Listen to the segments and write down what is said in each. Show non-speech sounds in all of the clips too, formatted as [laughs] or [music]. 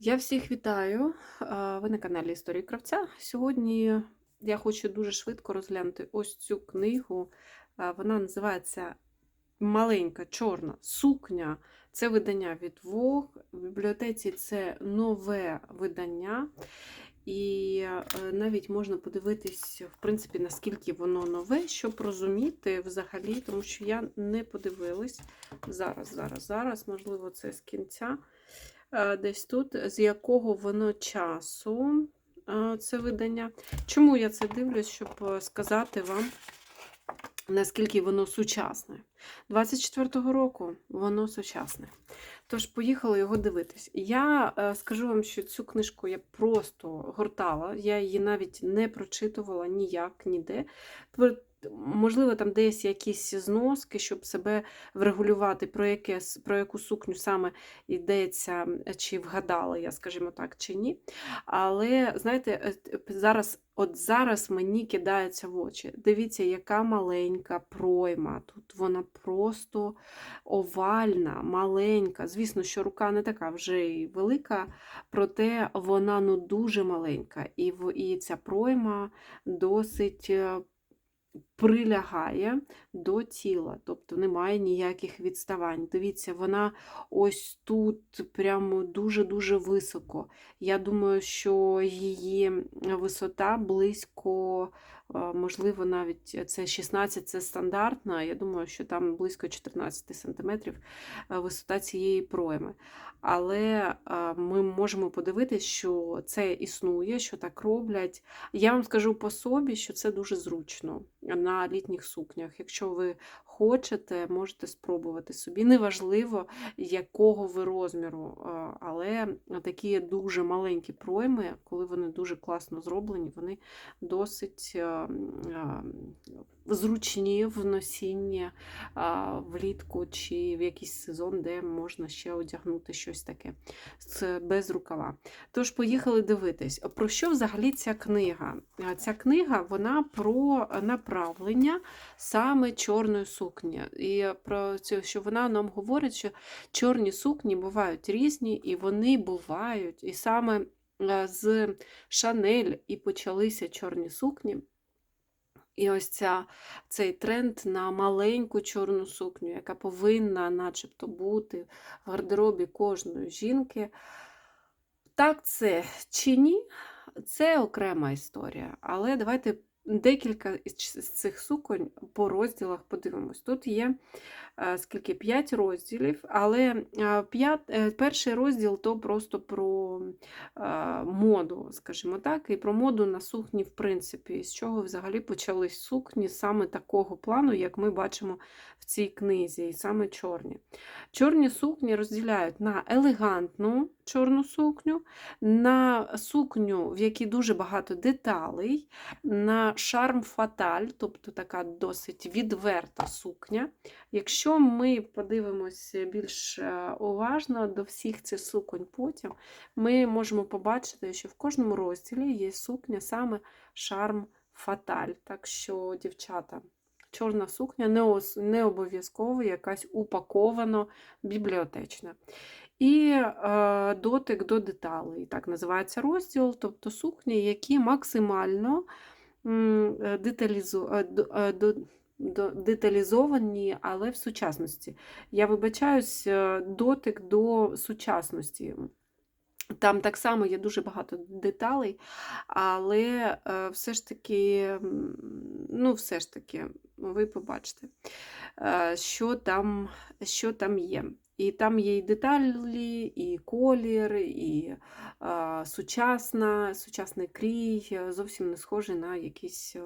Я всіх вітаю. Ви на каналі Історії Кравця. Сьогодні я хочу дуже швидко розглянути ось цю книгу. Вона називається Маленька чорна сукня. Це видання від Вог. В бібліотеці це нове видання. І е, навіть можна подивитись, в принципі, наскільки воно нове, щоб розуміти взагалі, тому що я не подивилась зараз, зараз, зараз, можливо, це з кінця. Е, Десь тут, з якого воно часу е, це видання. Чому я це дивлюсь, щоб е, сказати вам, наскільки воно сучасне. 24-го року воно сучасне. Тож, поїхали його дивитись. Я скажу вам, що цю книжку я просто гортала, я її навіть не прочитувала ніяк, ніде. Можливо, там десь якісь зноски, щоб себе врегулювати, про, яке, про яку сукню саме йдеться, чи вгадала я, скажімо так, чи ні. Але знаєте, е, зараз, от зараз мені кидається в очі. Дивіться, яка маленька пройма. Тут вона просто овальна, маленька. Звісно, що рука не така вже й велика, проте вона ну дуже маленька. І, і ця пройма досить. Прилягає до тіла, тобто немає ніяких відставань. Дивіться, вона ось тут прямо дуже-дуже високо. Я думаю, що її висота близько, можливо, навіть це 16 це стандартна. Я думаю, що там близько 14 см висота цієї пройми. Але е, ми можемо подивитися, що це існує, що так роблять. Я вам скажу по собі, що це дуже зручно на літніх сукнях. Якщо ви хочете, можете спробувати собі. Неважливо, якого ви розміру, але такі дуже маленькі пройми, коли вони дуже класно зроблені, вони досить зручні в носінні влітку чи в якийсь сезон, де можна ще одягнути щось таке без рукава. Тож, поїхали дивитись, про що взагалі ця книга? Ця книга вона про направлення саме чорної сукні. І про це, що вона нам говорить, що чорні сукні бувають різні, і вони бувають. І саме е, з Шанель і почалися чорні сукні. І ось ця, цей тренд на маленьку чорну сукню, яка повинна начебто бути в гардеробі кожної жінки. Так це чи ні, це окрема історія. Але давайте декілька із цих суконь по розділах подивимось. Тут є скільки п'ять розділів, але е, е, перший розділ то просто про е, моду, скажімо так, і про моду на сукні, в принципі, з чого взагалі почались сукні саме такого плану, як ми бачимо в цій книзі, і саме чорні. Чорні сукні розділяють на елегантну чорну сукню, на сукню, в якій дуже багато деталей, на шарм фаталь, тобто така досить відверта сукня. Якщо ми подивимося більш е, уважно до всіх цих суконь потім, ми можемо побачити, що в кожному розділі є сукня саме шарм фаталь. Так що, дівчата, чорна сукня не, обов'язково якась упаковано бібліотечна. І е, дотик до деталей, так називається розділ, тобто сукні, які максимально м, деталізовані, але в сучасності. Я вибачаюсь, е, дотик до сучасності. Там так само є дуже багато деталей, але е, все ж таки, ну, все ж таки, ви побачите, е, що там, що там є. І там є і деталі, і колір, і е, сучасна, сучасний крій, е, зовсім не схожий на якийсь е,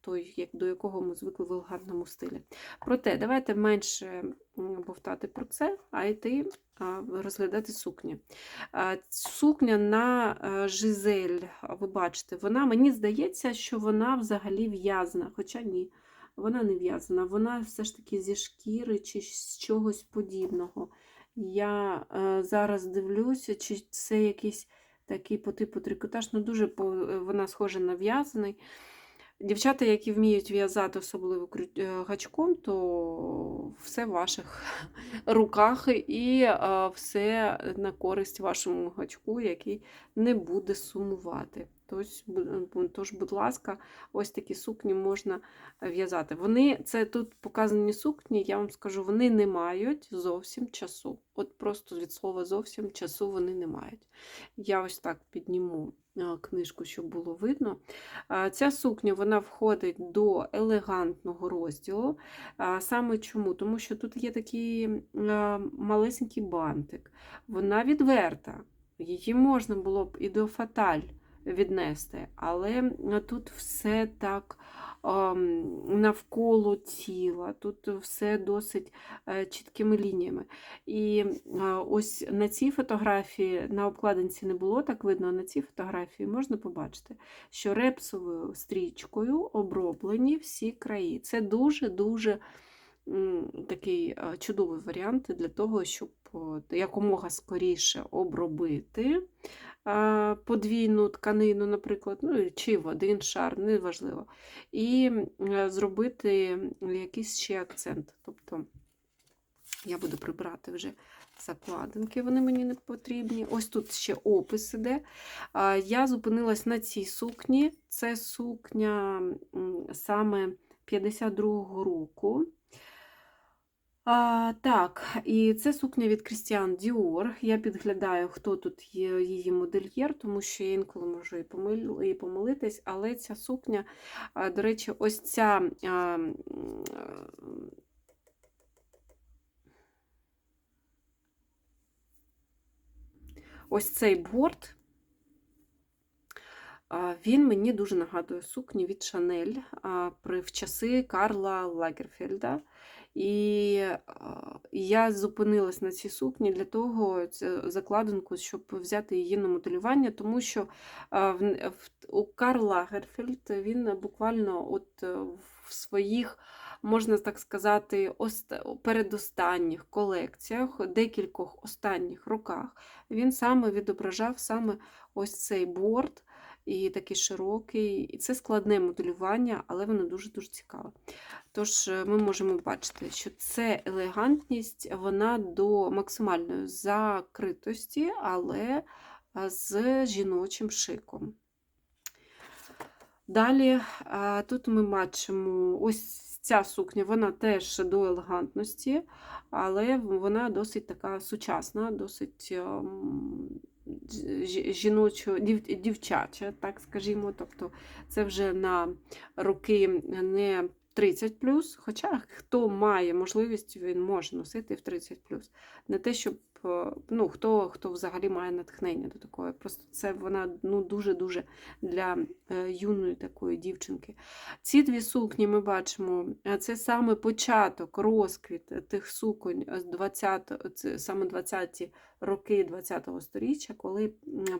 той, як, до якого ми звикли в елегантному стилі. Проте, давайте менше бовтати про це, а йти розглядати сукні. А, Сукня на е, Жизель, ви бачите, вона, мені здається, що вона взагалі в'язана, хоча ні, вона не в'язана, вона все ж таки зі шкіри чи з чогось подібного. Я е, зараз дивлюся, чи це якийсь такий по типу трикотаж, ну дуже по, е, вона схожа на в'язаний. Дівчата, які вміють в'язати особливо е, гачком, то все в ваших [laughs] руках і е, все на користь вашому гачку, який не буде сумувати. Тож, тож, будь ласка, ось такі сукні можна в'язати. Вони, це тут показані сукні, я вам скажу, вони не мають зовсім часу. От просто від слова зовсім часу вони не мають. Я ось так підніму е, книжку, щоб було видно. Ця сукня вона входить до елегантного розділу. Саме чому? Тому що тут є такий е, малесенький бантик. Вона відверта. Її можна було б і до фаталь віднести, але тут все так навколо тіла, тут все досить е, чіткими лініями. І е, ось на цій фотографії, на обкладинці не було так видно, а на цій фотографії можна побачити, що репсовою стрічкою оброблені всі краї. Це дуже-дуже такий е, чудовий варіант для того, щоб якомога скоріше обробити подвійну тканину, наприклад, ну, чи в один шар, неважливо. І е, зробити якийсь ще акцент. Тобто я буду прибрати вже закладинки, вони мені не потрібні. Ось тут ще опис іде. Я зупинилась на цій сукні. Це сукня саме 52-го року. А, так, і це сукня від Christian Dior. Я підглядаю, хто тут є її модельєр, тому що я інколи можу і, помил, і помилитись, але ця сукня, до речі, ось ця. а, Ось цей борт, він мені дуже нагадує сукні від Шанель в часи Карла Лагерфельда. І я зупинилась на цій сукні для того, закладинку, щоб взяти її на моделювання, тому що в, в, у Карл Лагерфельд він буквально от е, в своїх, можна так сказати, ост- передостанніх колекціях, декількох останніх роках, він саме відображав саме ось цей борт. І такий широкий, і це складне моделювання, але воно дуже-дуже цікаве. Тож е, ми можемо бачити, що це елегантність, вона до максимальної закритості, але е, з жіночим шиком. Далі тут ми бачимо ось ця сукня, вона теж до елегантності, але вона досить така сучасна, досить ем, жіночо, дів, дівчача, так скажімо. Тобто це вже на роки не 30 хоча хто має можливість, він може носити в 30 Не те, щоб ну, хто, хто взагалі має натхнення до такої. Просто це вона ну, дуже-дуже для е, юної такої дівчинки. Ці дві сукні ми бачимо, е, це саме початок, розквіт тих суконь 20, це саме 20-ті роки 20-го сторіччя, коли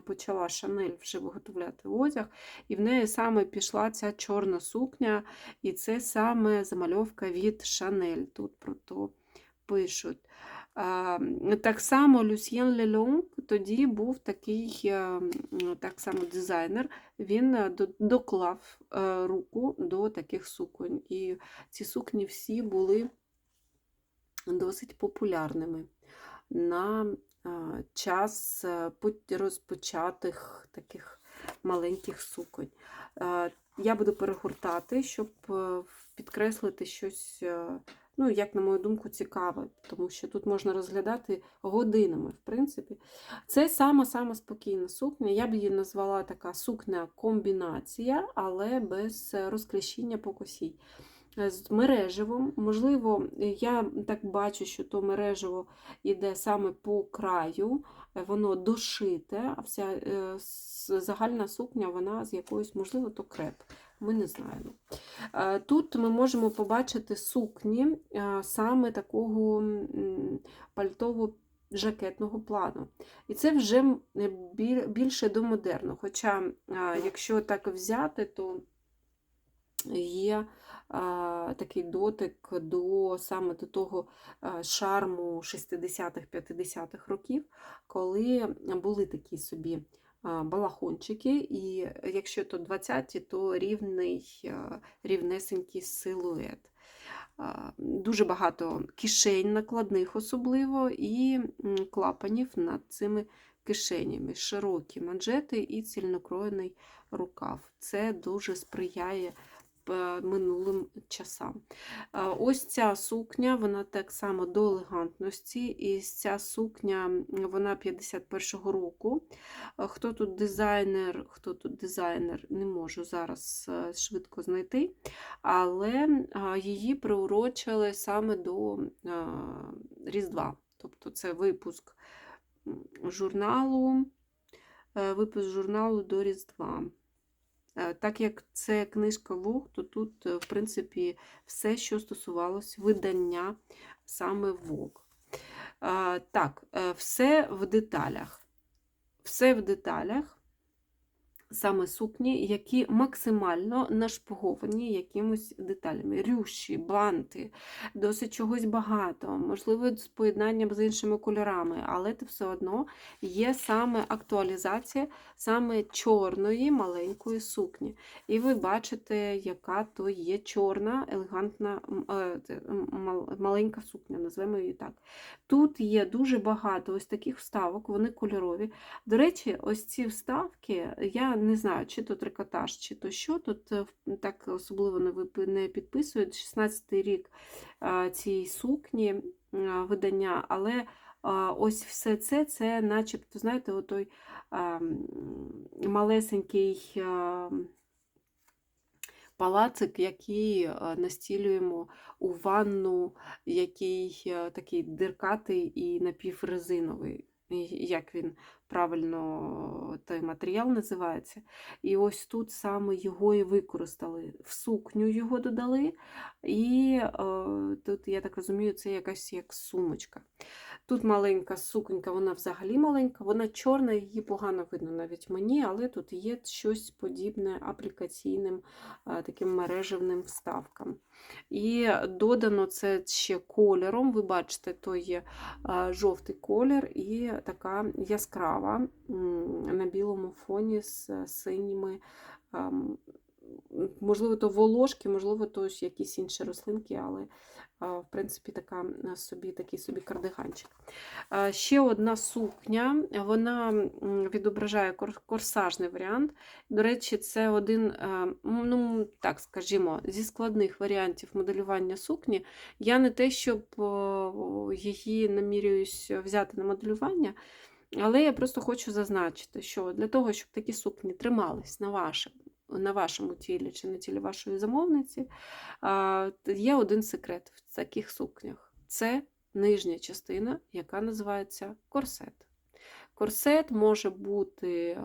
почала Шанель вже виготовляти одяг, і в неї саме пішла ця чорна сукня, і це саме замальовка від Шанель. Тут про то пишуть. Так само Люсьєн Лельон тоді був такий е, так само дизайнер, він е, доклав е, руку до таких суконь. І ці сукні всі були досить популярними на час розпочатих таких маленьких суконь. Я буду перегортати, щоб підкреслити щось, ну, як на мою думку, цікаве, тому що тут можна розглядати годинами, в принципі. Це сама-сама спокійна сукня. Я б її назвала така сукня-комбінація, але без розклещіння по косі. Е, З мереживом, можливо, я так бачу, що то мережево йде саме по краю, воно дошите, а вся е, загальна сукня, вона з якоюсь, можливо, то креп. Ми не знаємо. Е, Тут ми можемо побачити сукні е, саме такого м, пальтово-жакетного плану. І це вже більше до модерну. Хоча, е, якщо так взяти, то є такий дотик до саме до того шарму 60-х, 50-х років, коли були такі собі балахончики, і якщо то 20, то рівний, рівнесенький силует. Дуже багато кишень, накладних особливо, і клапанів над цими кишенями, широкі манжети і цільнокроєний рукав. Це дуже сприяє е, минулим часам. Ось ця сукня, вона так само до елегантності, і ця сукня вона 51-го року. Хто тут дизайнер, хто тут дизайнер, не можу зараз е, швидко знайти, але її приурочили саме до Різдва. Тобто це випуск журналу, е, випуск журналу до Різдва. Е, Так як це книжка Вог, то тут, е, в принципі, все, що стосувалось видання саме Вог. Так, е, все в деталях. Все в деталях, саме сукні, які максимально нашпиговані якимось деталями. Рющі, банти, досить чогось багато, можливо, з поєднанням з іншими кольорами, але це все одно є саме актуалізація саме чорної маленької сукні. І ви бачите, яка то є чорна, елегантна е, маленька сукня, назвемо її так. Тут є дуже багато ось таких вставок, вони кольорові. До речі, ось ці вставки, я не знаю, чи то трикотаж, чи то що. Тут е, так особливо не підписують. 16-й рік цієї сукні видання, але ось все це, це начебто, знаєте, отой е, малесенький. Палацик, який настілюємо у ванну, який е, такий диркатий і напіврезиновий. Як він правильно той матеріал називається. І ось тут саме його і використали. В сукню його додали, і е, тут, я так розумію, це якась як сумочка. Тут маленька суконька, вона взагалі маленька, вона чорна, її погано видно навіть мені, але тут є щось подібне аплікаційним е, таким мережевним вставкам. І додано це ще кольором. Ви бачите, то є е, жовтий колір і така яскрава м, на білому фоні з синіми. Можливо, то волошки, можливо, то якісь інші рослинки, але в принципі така собі, такий собі кардиганчик. Ще одна сукня, вона відображає корсажний варіант. До речі, це один, ну так скажімо, зі складних варіантів моделювання сукні. Я не те, щоб її намірююсь взяти на моделювання. Але я просто хочу зазначити, що для того, щоб такі сукні тримались на вашому, на вашому тілі чи на тілі вашої замовниці, є один секрет в таких сукнях. Це нижня частина, яка називається корсет. Корсет може бути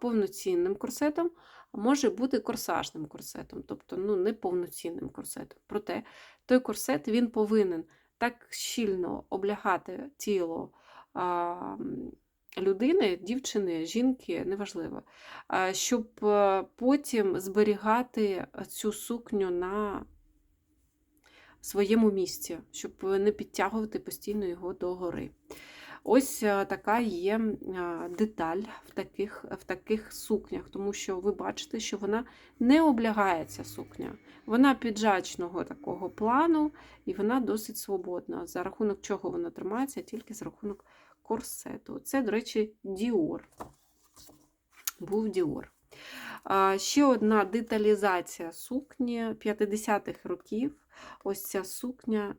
повноцінним корсетом, а може бути корсажним корсетом, тобто ну, не повноцінним корсетом. Проте той корсет він повинен так щільно облягати тіло людини, дівчини, жінки, неважливо, щоб е, потім зберігати цю сукню на своєму місці, щоб не підтягувати постійно його догори. Ось е, така є е, деталь в таких, в таких сукнях, тому що ви бачите, що вона не облягається сукня. Вона піджачного такого плану, і вона досить свободна. За рахунок чого вона тримається, тільки за рахунок корсету. Це, до речі, Діор. Був Діор. Ще одна деталізація сукні 50-х років. Ось ця сукня.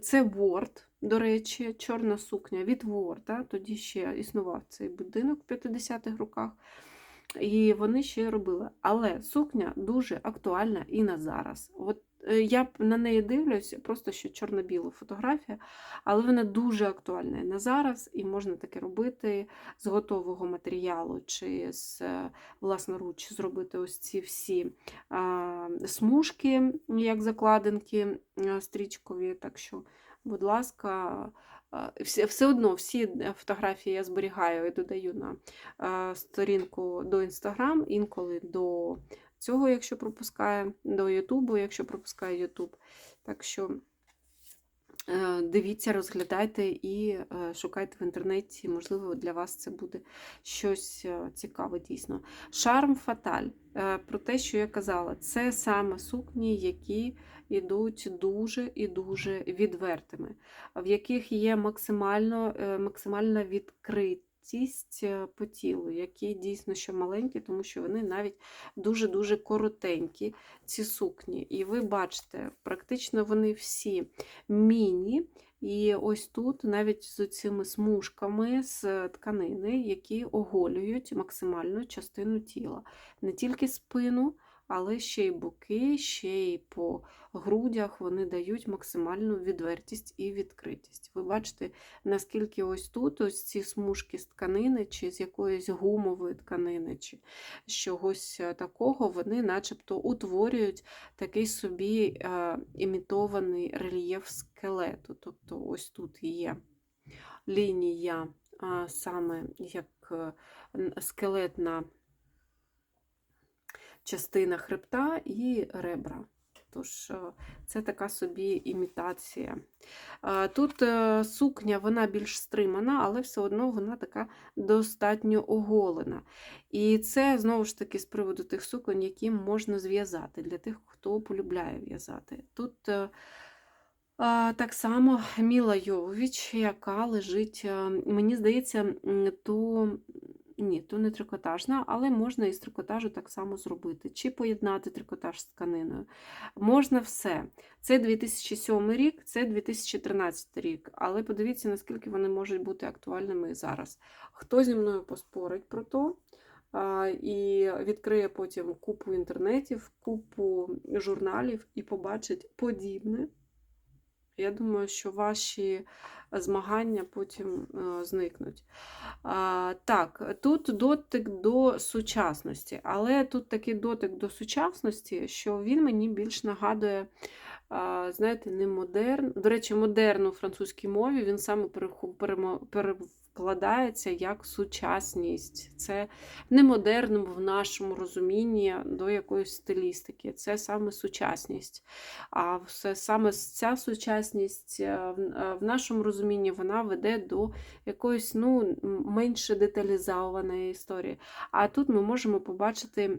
Це Ворд, до речі, чорна сукня від Ворда. Тоді ще існував цей будинок в 50-х роках. І вони ще робили. Але сукня дуже актуальна і на зараз. От я на неї дивлюсь, просто що чорно-біла фотографія, але вона дуже актуальна на зараз, і можна таке робити з готового матеріалу, чи з е, власноруч зробити ось ці всі а, смужки, як закладинки стрічкові. Так що, будь ласка, все, все одно всі фотографії я зберігаю і додаю на сторінку до Instagram, інколи до цього, якщо пропускає, до Ютубу, якщо пропускає Ютуб. Так що Е, Дивіться, розглядайте і е, шукайте в інтернеті, можливо, для вас це буде щось е, цікаве дійсно. Шарм Фаталь. Про те, що я казала, це саме сукні, які йдуть дуже і дуже відвертими, в яких є максимально, максимальна відкритість е, по тілу, які дійсно що маленькі, тому що вони навіть дуже-дуже коротенькі, ці сукні. І ви бачите, практично вони всі міні. І ось тут навіть з цими смужками з тканини, які оголюють максимальну частину тіла. Не тільки спину, але ще й боки, ще й по грудях вони дають максимальну відвертість і відкритість. Ви бачите, наскільки ось тут ось ці смужки з тканини, чи з якоїсь гумової тканини, чи з чогось е, такого, вони начебто утворюють такий собі е, імітований рельєф скелету. Тобто ось тут є лінія саме як е, скелетна частина хребта і ребра. Тож е, це така собі імітація. Е, Тут е, сукня вона більш стримана, але все одно вона така достатньо оголена. І це знову ж таки з приводу тих суконь, які можна зв'язати для тих, хто полюбляє в'язати. Тут Так само Міла Йовович, яка лежить, мені здається, то ні, то не трикотажна, але можна із трикотажу так само зробити. Чи поєднати трикотаж з тканиною. Можна все. Це 2007 рік, це 2013 рік. Але подивіться, наскільки вони можуть бути актуальними зараз. Хто зі мною поспорить про то? І відкриє потім купу інтернетів, купу журналів і побачить подібне. Я думаю, що ваші змагання потім е, зникнуть. Так, тут дотик до сучасності, але тут такий дотик до сучасності, що він мені більш нагадує, знаєте, не модерн. До речі, модерн у французькій мові він саме перекладається як сучасність. Це не модерн в нашому розумінні до якоїсь стилістики, це саме сучасність. А все саме ця сучасність е, в е, нашому розумінні вона веде до якоїсь ну, менше деталізованої історії. А тут ми можемо побачити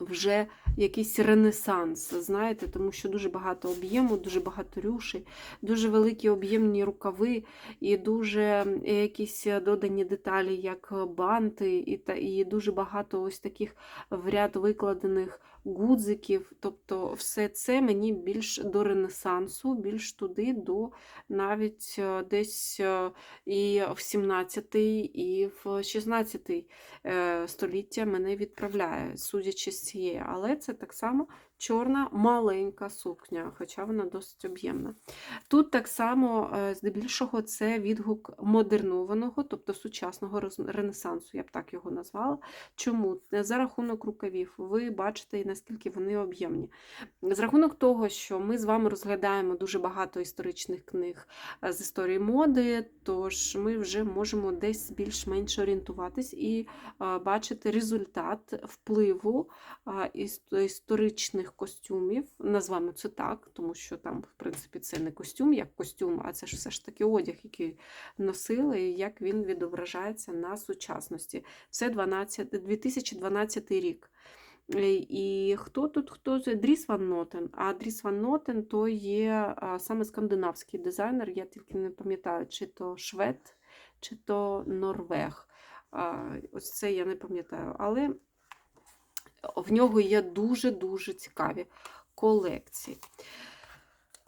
вже якийсь ренесанс, знаєте, тому що дуже багато об'єму, дуже багато рюшей, дуже великі об'ємні рукави і дуже якісь додані деталі, як банти, і, та, і дуже багато ось таких в ряд викладених гудзиків. Тобто все це мені більш до ренесансу, більш туди, до навіть е, десь е, і в 17-й, і в 16 е, століття мене відправляє, судячи з цієї. Але це так само чорна маленька сукня, хоча вона досить об'ємна. Тут так само, е, здебільшого, це відгук модернованого, тобто сучасного ренесансу, я б так його назвала. Чому? За рахунок рукавів, ви бачите, наскільки вони об'ємні. З рахунок того, що ми з вами розглядаємо дуже багато історичних книг е, з історії моди, тож ми вже можемо десь більш-менш орієнтуватись і е, бачити результат впливу а, іс- костюмів. Назвемо це так, тому що там, в принципі, це не костюм як костюм, а це ж все ж таки одяг, який носили, і як він відображається на сучасності. Це 12, 2012 рік. Е, І хто тут? Хто це? Дріс Ван Нотен. А Дріс Ван Нотен то є саме скандинавський дизайнер. Я тільки не пам'ятаю, чи то швед, чи то Норвег. Ось це я не пам'ятаю. Але в нього є дуже-дуже цікаві колекції.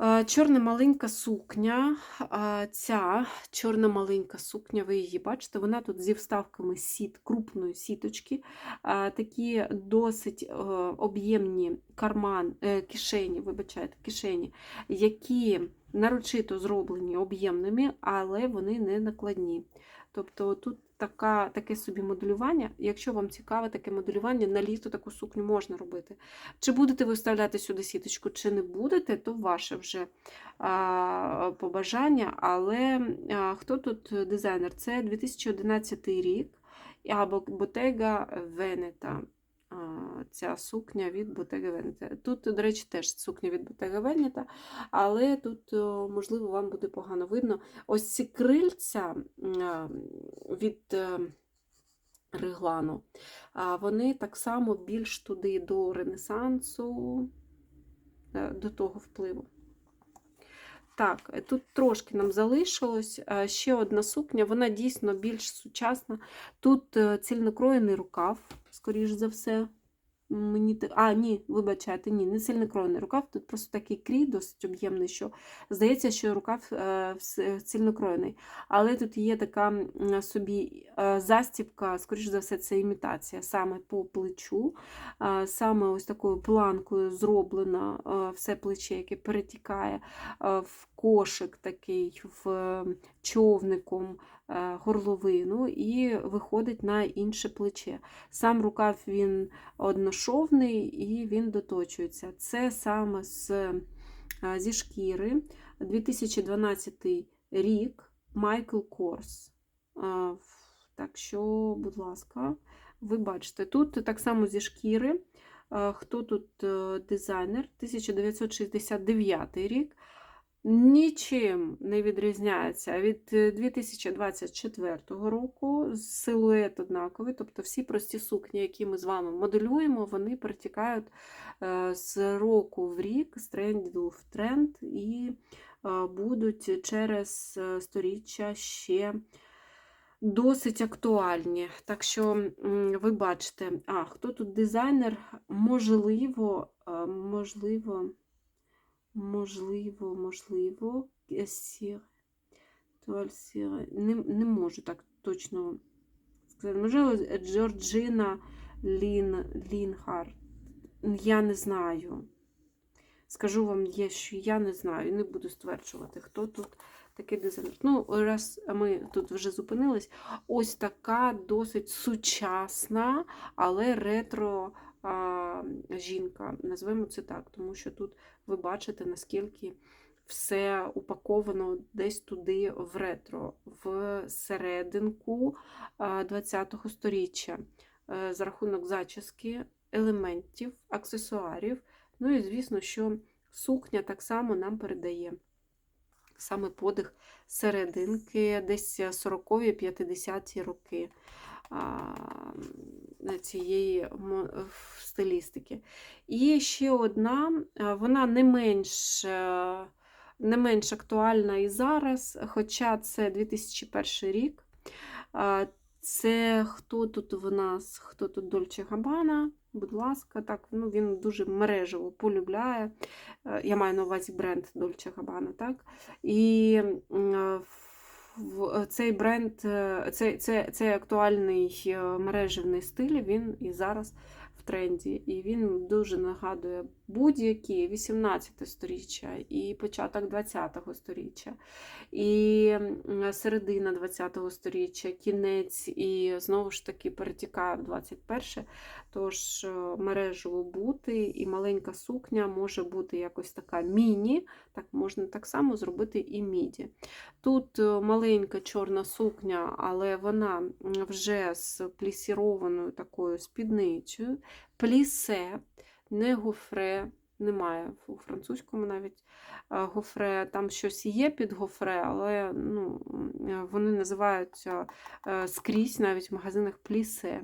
Е, Чорна маленька сукня. е, Ця чорна маленька сукня, ви її бачите, вона тут зі вставками сіт, крупної сіточки, е, такі досить об'ємні карман, кишені, вибачайте, кишені, які нарочито зроблені об'ємними, але вони не накладні. Тобто тут така, таке собі моделювання. Якщо вам цікаве таке моделювання, на літо таку сукню можна робити. Чи будете ви вставляти сюди сіточку, чи не будете, то ваше вже а, побажання. Але а, хто тут дизайнер? Це 2011 рік або Ботега Veneta. Ця сукня від Bottega Veneta. Тут, до речі, теж сукня від Bottega Veneta, але тут, можливо, вам буде погано видно. Ось ці крильця від е, реглану, вони так само більш туди до Ренесансу, е, до того впливу. Так, е, тут трошки нам залишилось. Ще одна сукня, вона дійсно більш сучасна. Тут е, цільнокроєний рукав, скоріш за все. Мені А, ні, вибачайте, ні, не цільнокроєний рукав. Тут просто такий крій досить об'ємний, що здається, що рукав е, вс- цільнокроєний. Але тут є така собі е, застібка, скоріш за все, це імітація саме по плечу. Е, Саме ось такою планкою зроблено все плече, яке перетікає в кошик такий, в човником горловину і виходить на інше плече. Сам рукав він одношовний і він доточується. Це саме з, е, зі шкіри 2012 рік Майкл Корс. Е, Так що, будь ласка, ви бачите, тут так само зі шкіри. Е, Хто тут е, дизайнер? 1969 рік. Нічим не відрізняється від е, 2024 року. Силует однаковий, тобто всі прості сукні, які ми з вами моделюємо, вони перетікають е, з року в рік, з тренду в тренд, і е, будуть через е, сторіччя ще досить актуальні. Так що ви бачите, а хто тут дизайнер? Можливо, е, можливо. Можливо, можливо, е, сіре. Туаль сіре. Не, не можу так точно сказати. Можливо, Джорджина Лін, Лінхарт. Я не знаю. Скажу вам, є, що я не знаю, не буду стверджувати, хто тут такий дизайнер. Ну, раз ми тут вже зупинились, ось така досить сучасна, але ретро жінка. Назвемо це так, тому що тут ви бачите, наскільки все упаковано десь туди в ретро, в серединку ХХ століття, е, за рахунок зачіски, елементів, аксесуарів. Ну і, звісно, що сукня так само нам передає саме подих серединки, десь 40-50-ті роки цієї стилістики. І ще одна, вона не менш, е, не менш актуальна і зараз, хоча це 2001 рік. Це хто тут в нас? Хто тут Дольче Габана? Будь ласка, так, ну він дуже мережево полюбляє. Е, Я маю на увазі бренд Дольче Габана, так? І е, цей бренд, е, цей, цей, цей актуальний е, мережевний стиль, він і зараз в тренді. І він дуже нагадує будь-які 18 сторіччя і початок 20-го сторіччя, і середина 20-го сторіччя, кінець, і знову ж таки перетікає в 21 Тож е, мережево бути, і маленька сукня може бути якось така міні, так можна так само зробити і міді. Тут е, маленька чорна сукня, але вона вже з плісірованою такою спідницею, плісе, не гофре, немає у французькому навіть гофре. Там щось є під гофре, але ну, вони називаються е, скрізь навіть в магазинах плісе.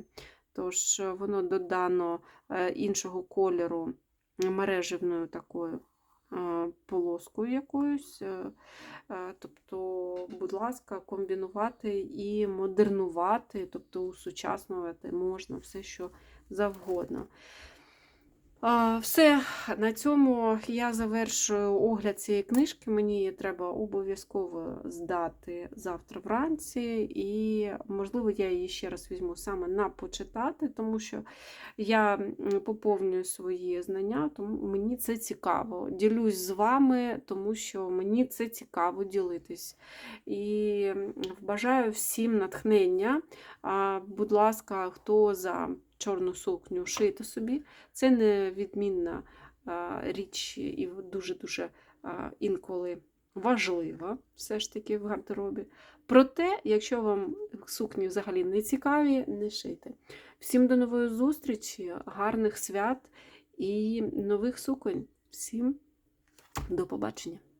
Тож е, воно додано е, іншого кольору мережевною такою полоскою якоюсь. Тобто, будь ласка, комбінувати і модернувати, тобто усучаснювати можна все, що завгодно. Все, на цьому я завершую огляд цієї книжки. Мені її треба обов'язково здати завтра вранці, і, можливо, я її ще раз візьму саме на почитати, тому що я поповнюю свої знання, тому мені це цікаво. Ділюсь з вами, тому що мені це цікаво ділитись. І бажаю всім натхнення. Будь ласка, хто за чорну сукню шийте собі. Це не відмінна а, річ і дуже-дуже інколи важлива все ж таки в гардеробі. Проте, якщо вам сукні взагалі не цікаві, не шийте. Всім до нової зустрічі, гарних свят і нових суконь. Всім до побачення!